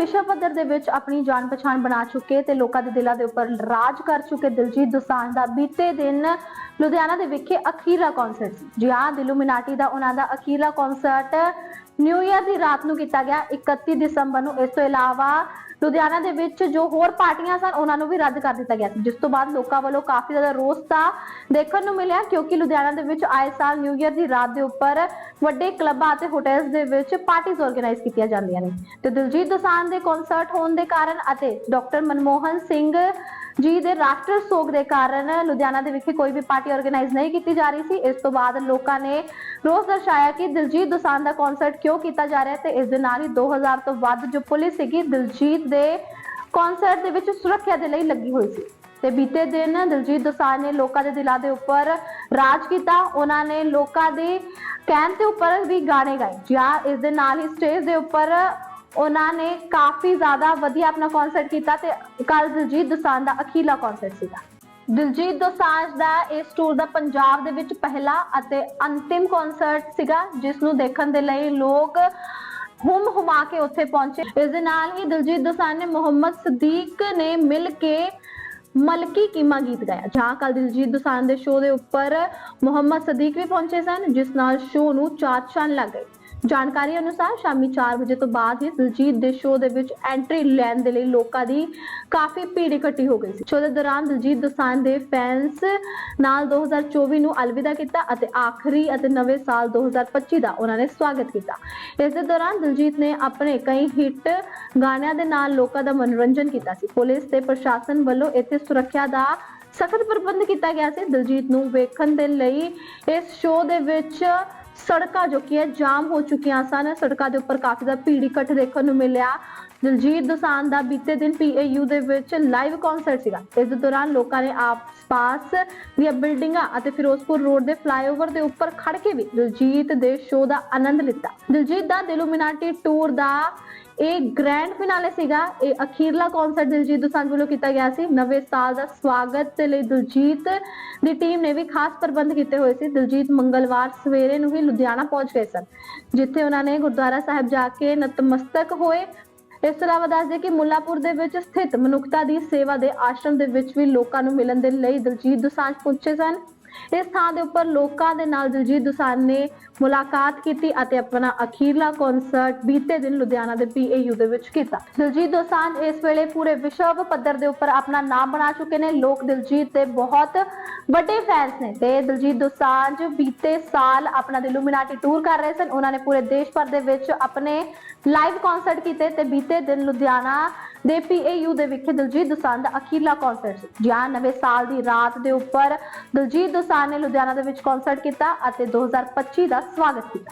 ਵਿਸ਼ਵ ਪੱਧਰ ਦੇ ਵਿੱਚ ਆਪਣੀ ਜਾਣ ਪਛਾਣ ਬਣਾ ਚੁੱਕੇ ਤੇ ਲੋਕਾਂ ਦੇ ਦਿਲਾਂ ਦੇ ਉੱਪਰ ਰਾਜ ਕਰ ਚੁੱਕੇ ਦਿਲਜੀਤ ਦੋਸਾਂਝ ਦਾ ਬੀਤੇ ਦਿਨ ਲੁਧਿਆਣਾ ਦੇ ਵਿਖੇ ਅਖੀਰਲਾ ਕਨਸਰਟ ਸੀ। ਜੀ ਹਾਂ ਦਿਲੂਮਿਨਾਟੀ ਦਾ ਉਹਨਾਂ ਦਾ ਅਖੀਰਲਾ ਕਨਸਰਟ ਨਿਊ ਇਅਰ ਦੀ ਰਾਤ ਨੂੰ ਕੀਤਾ ਗਿਆ 31 ਦਸੰਬਰ ਨੂੰ। ਇਸ ਤੋਂ ਇਲਾਵਾ ਲੁਧਿਆਣਾ ਦੇ ਵਿੱਚ ਜੋ ਹੋਰ ਪਾਰਟੀਆਂ ਸਨ, ਉਹਨਾਂ ਨੂੰ ਵੀ ਰੱਦ ਕਰ ਦਿੱਤਾ ਗਿਆ ਸੀ। ਜਿਸ ਤੋਂ ਬਾਅਦ ਲੋਕਾਂ ਵੱਲੋਂ ਕਾਫੀ ਜ਼ਿਆਦਾ ਰੋਸ ਤਾਂ ਦੇਖਣ ਨੂੰ ਮਿਲਿਆ, ਕਿਉਂਕਿ ਲੁਧਿਆਣਾ ਦੇ ਵਿੱਚ ਆਏ ਸਾਲ ਨਿਊ ਈਅਰ ਦੀ ਰਾਤ ਦੇ ਉੱਪਰ ਵੱਡੇ ਕਲੱਬਾਂ ਅਤੇ ਹੋਟਲਸ ਦੇ ਵਿੱਚ ਪਾਰਟੀਆਂ ਆਰਗੇਨਾਈਜ਼ ਕੀਤੀਆਂ ਜਾਂਦੀਆਂ ਨੇ। ਤੇ ਦਿਲਜੀਤ ਦੋਸਾਂਝ ਦੇ ਕਨਸਰਟ ਹੋਣ ਦੇ ਕਾਰਨ ਅਤੇ ਡਾਕਟਰ ਮਨਮੋਹਨ ਸਿੰਘ ਜੀ, ਦੇ ਰਾਸ਼ਟਰ ਸੋਗ ਦੇ ਕਾਰਨ ਲੁਧਿਆਣਾ ਦੇ ਵਿਖੇ ਕੋਈ ਵੀ ਪਾਰਟੀ ਆਰਗੇਨਾਈਜ਼ ਨਹੀਂ ਕੀਤੀ ਜਾ ਰਹੀ ਸੀ। ਇਸ ਤੋਂ ਬਾਅਦ ਲੋਕਾਂ ਨੇ ਰੋਸ ਦਰਸਾਇਆ ਕਿ ਦਿਲਜੀਤ ਦੋਸਾਂਝ ਦਾ ਕਨਸਰਟ ਕਿਉਂ ਕੀਤਾ ਜਾ ਰਿਹਾ ਤੇ ਇਸ ਦੇ ਨਾਲ ਹੀ 2000 ਤੋਂ ਵੱਧ ਜੋ ਪੁਲਿਸ ਸੀਗੀ, ਦਿਲਜੀਤ ਦੇ ਕਨਸਰਟ ਦੇ ਵਿੱਚ ਸੁਰੱਖਿਆ ਦੇ ਲਈ ਲੱਗੀ ਹੋਈ ਸੀ। ਤੇ ਬੀਤੇ ਦਿਨ ਦਿਲਜੀਤ ਦੋਸਾਂਝ ਨੇ ਲੋਕਾਂ ਦੇ ਦਿਲਾਂ ਦੇ ਉੱਪਰ ਰਾਜ ਕੀਤਾ। ਉਹਨਾਂ ਨੇ ਲੋਕਾਂ ਦੇ ਕਹਿਣ ਦੇ ਉੱਪਰ ਵੀ ਗਾਣੇ ਗਾਏ। ਜਾਂ ਇਸ ਦੇ ਨਾਲ ਹੀ ਸਟੇਜ ਦੇ ਉੱਪਰ ਉਹਨਾਂ ਨੇ ਕਾਫੀ ਜ਼ਿਆਦਾ ਵਧੀਆ ਆਪਣਾ ਕਨਸਰਟ ਕੀਤਾ ਤੇ ਕੱਲ ਦਿਲਜੀਤ ਦੋਸਾਂਝ ਦਾ ਅਖੀਲਾ ਕਨਸਰਟ ਸੀਗਾ। ਦਿਲਜੀਤ ਦੋਸਾਂਝ ਦਾ ਇਸ ਟੂਰ ਦਾ ਪੰਜਾਬ ਦੇ ਵਿੱਚ ਪਹਿਲਾ ਅਤੇ ਅੰਤਿਮ ਕਨਸਰਟ ਸੀਗਾ, ਜਿਸ ਨੂੰ ਦੇਖਣ ਦੇ ਲਈ ਲੋਕ ਹੁਮ ਹੁਮਾ ਕੇ ਉੱਥੇ ਪਹੁੰਚੇ। ਇਸ ਦੇ ਨਾਲ ਹੀ ਦਿਲਜੀਤ ਦੋਸਾਂਝ ਨੇ ਮੁਹੰਮਦ ਸਦੀਕ ਨੇ ਮਿਲ ਕੇ ਮਲਕੀ ਕੀਮਾ ਗੀਤ ਗਾਇਆ ਜਾਂ ਕੱਲ ਦਿਲਜੀਤ ਦੋਸਾਂਝ ਦੇ ਸ਼ੋਅ ਦੇ ਉੱਪਰ ਮੁਹੰਮਦ ਸਦੀਕ ਵੀ ਪਹੁੰਚੇ ਸਨ, ਜਿਸ ਨਾਲ ਸ਼ੋਅ ਨੂੰ ਚਾਰ ਚੰਨ ਲੱਗ ਗਏ। ਜਾਣਕਾਰੀ ਅਨੁਸਾਰ ਸ਼ਾਮੀ 4 ਵਜੇ ਤੋਂ ਬਾਅਦ ਹੀ ਦਿਲਜੀਤ ਦੇ ਸ਼ੋਅ ਦੇ ਵਿੱਚ ਐਂਟਰੀ ਲੈਣ ਦੇ ਲਈ ਲੋਕਾਂ ਦੀ ਕਾਫੀ ਭੀੜ ਇਕੱਠੀ ਹੋ ਗਈ ਸੀ। ਸ਼ੋਅ ਦੇ ਦੌਰਾਨ ਦਿਲਜੀਤ ਦੋਸਾਂਝ ਦੇ ਫੈਨਸ ਨਾਲ 2024 ਨੂੰ ਅਲਵਿਦਾ ਕੀਤਾ ਅਤੇ ਆਖਰੀ ਅਤੇ ਨਵੇਂ ਸਾਲ 2025 ਦਾ ਉਹਨਾਂ ਨੇ ਸਵਾਗਤ ਕੀਤਾ। ਇਸ ਦੇ ਦੌਰਾਨ ਦਿਲਜੀਤ ਨੇ ਆਪਣੇ ਕਈ ਹਿੱਟ ਗਾਣਿਆਂ ਦੇ ਨਾਲ ਲੋਕਾਂ ਦਾ ਮਨੋਰੰਜਨ ਕੀਤਾ ਸੀ। ਪੁਲਿਸ ਤੇ ਪ੍ਰਸ਼ਾਸਨ ਵੱਲੋਂ ਇੱਥੇ ਸੁਰੱਖਿਆ ਦਾ ਸਖਤ ਪ੍ਰਬੰਧ ਕੀਤਾ ਗਿਆ ਸੀ। ਦਿਲਜੀਤ ਨੂੰ ਵੇਖਣ ਦੇ ਲਈ ਇਸ ਸ਼ੋਅ ਦੇ ਵਿੱਚ ਸੜਕਾਂ ਜੋ ਕਿ ਹੈ ਜਾਮ ਹੋ ਚੁੱਕੀਆਂ ਸਨ। ਸੜਕਾਂ ਦੇ ਉੱਪਰ ਕਾਫੀ ਜ਼ਿਆਦਾ ਭੀੜ ਇਕੱਠ ਦੇਖਣ ਨੂੰ ਮਿਲਿਆ। ਦਿਲਜੀਤ ਦੋਸਾਂਝ ਦਾ ਬੀਤੇ ਦਿਨ ਪੀਏਯੂ ਦੇ ਵਿੱਚ ਲਾਈਵ ਕਨਸਰਟ ਸੀਗਾ। ਇਸ ਦੌਰਾਨ ਲੋਕਾਂ ਨੇ ਆਸ-ਪਾਸ ਦੀਆਂ ਬਿਲਡਿੰਗਾਂ ਅਤੇ ਫਿਰੋਜ਼ਪੁਰ ਰੋਡ ਦੇ ਫਲਾਈਓਵਰ ਦੇ ਉੱਪਰ ਖੜ ਕੇ ਵੀ ਦਿਲਜੀਤ ਦੇ ਸ਼ੋਅ ਦਾ ਆਨੰਦ ਲਿੱਤਾ। ਦਿਲਜੀਤ ਦਾ ਦਿਲੂਮਿਨਾਟੀ ਟੂਰ ਦਾ ਇਹ ਗ੍ਰੈਂਡ ਫਿਨਾਲੇ ਸੀਗਾ। ਇਹ ਅਖੀਰਲਾ ਕਨਸਰਟ ਦਿਲਜੀਤ ਦੋਸਾਂਝ ਵੱਲੋਂ ਕੀਤਾ ਗਿਆ ਸੀ। ਨਵੇਂ ਸਾਲ ਦਾ ਸਵਾਗਤ ਦੇ ਲਈ ਦਿਲਜੀਤ ਦੀ ਟੀਮ ਨੇ ਵੀ ਖਾਸ ਪ੍ਰਬੰਧ ਕੀਤੇ ਹੋਏ ਸੀ। ਦਿਲਜੀਤ ਮੰਗਲਵਾਰ ਸਵੇਰੇ ਨੂੰ ਹੀ ਲੁਧਿਆਣਾ ਪਹੁੰਚ ਗਏ ਸਨ, ਜਿੱਥੇ ਉਹਨਾਂ ਨੇ ਗੁਰਦੁਆਰਾ ਸਾਹਿਬ ਜਾ ਕੇ ਨਤਮਸਤਕ ਹੋਏ। ਇਸ ਤੋਂ ਇਲਾਵਾ ਦੱਸਦੇ ਕਿ ਮੁੱਲਾਪੁਰ ਦੇ ਵਿੱਚ ਸਥਿਤ ਮਨੁੱਖਤਾ ਦੀ ਸੇਵਾ ਦੇ ਆਸ਼ਰਮ ਦੇ ਵਿੱਚ ਵੀ ਲੋਕਾਂ ਨੂੰ ਮਿਲਣ ਦੇ ਲਈ ਦਲਜੀਤ ਦੁਸਾਂਝ ਪਹੁੰਚੇ ਸਨ। ਇਸ ਥਾਂ ਦੇ ਉੱਪਰ ਲੋਕਾਂ ਦੇ ਨਾਲ ਦਿਲਜੀਤ ਦੋਸਾਂਝ ਨੇ ਮੁਲਾਕਾਤ ਕੀਤੀ ਅਤੇ ਆਪਣਾ ਅਖੀਰਲਾ ਕਨਸਰਟ ਬੀਤੇ ਦਿਨ ਲੁਧਿਆਣਾ ਦੇ ਪੀਏਯੂ ਦੇ ਵਿੱਚ ਕੀਤਾ। ਦਿਲਜੀਤ ਦੋਸਾਂਝ ਇਸ ਵੇਲੇ ਪੂਰੇ ਵਿਸ਼ਵ ਪੱਧਰ ਦੇ ਉੱਪਰ ਆਪਣਾ ਨਾਮ ਬਣਾ ਚੁੱਕੇ ਨੇ। ਲੋਕ ਦਿਲਜੀਤ ਦੇ ਬਹੁਤ ਵੱਡੇ ਫੈਨਸ ਨੇ ਤੇ ਦਿਲਜੀਤ ਦੋਸਾਂਝ ਬੀਤੇ ਸਾਲ ਆਪਣਾ ਦਿਲੂਮਿਨਾਟੀ ਟੂਰ ਕਰ ਰਹੇ ਸਨ। ਉਹਨਾਂ ਨੇ ਪੂਰੇ ਦੇਸ਼ ਭਰ ਦੇ ਵਿੱਚ ਆਪਣੇ ਲਾਈਵ ਕਨਸਰਟ ਕੀਤੇ ਤੇ ਬੀਤੇ ਦਿਨ ਲੁਧਿਆਣਾ ਦੇ ਪੀਏਯੂ ਦੇ ਵਿਖੇ ਦਿਲਜੀਤ ਦੋਸਾਂਝ ਦਾ ਅਖੀਰਲਾ ਕਨਸਰਟ ਸੀ। ਜਾਂ ਨਵੇਂ ਸਾਲ ਦੀ ਰਾਤ ਦੇ ਉੱਪਰ ਦਿਲਜੀਤ ਦੋਸਾਂਝ ਨੇ ਲੁਧਿਆਣਾ ਦੇ ਵਿੱਚ ਕਨਸਰਟ ਕੀਤਾ ਅਤੇ 2025 ਦਾ ਸਵਾਗਤ ਕੀਤਾ।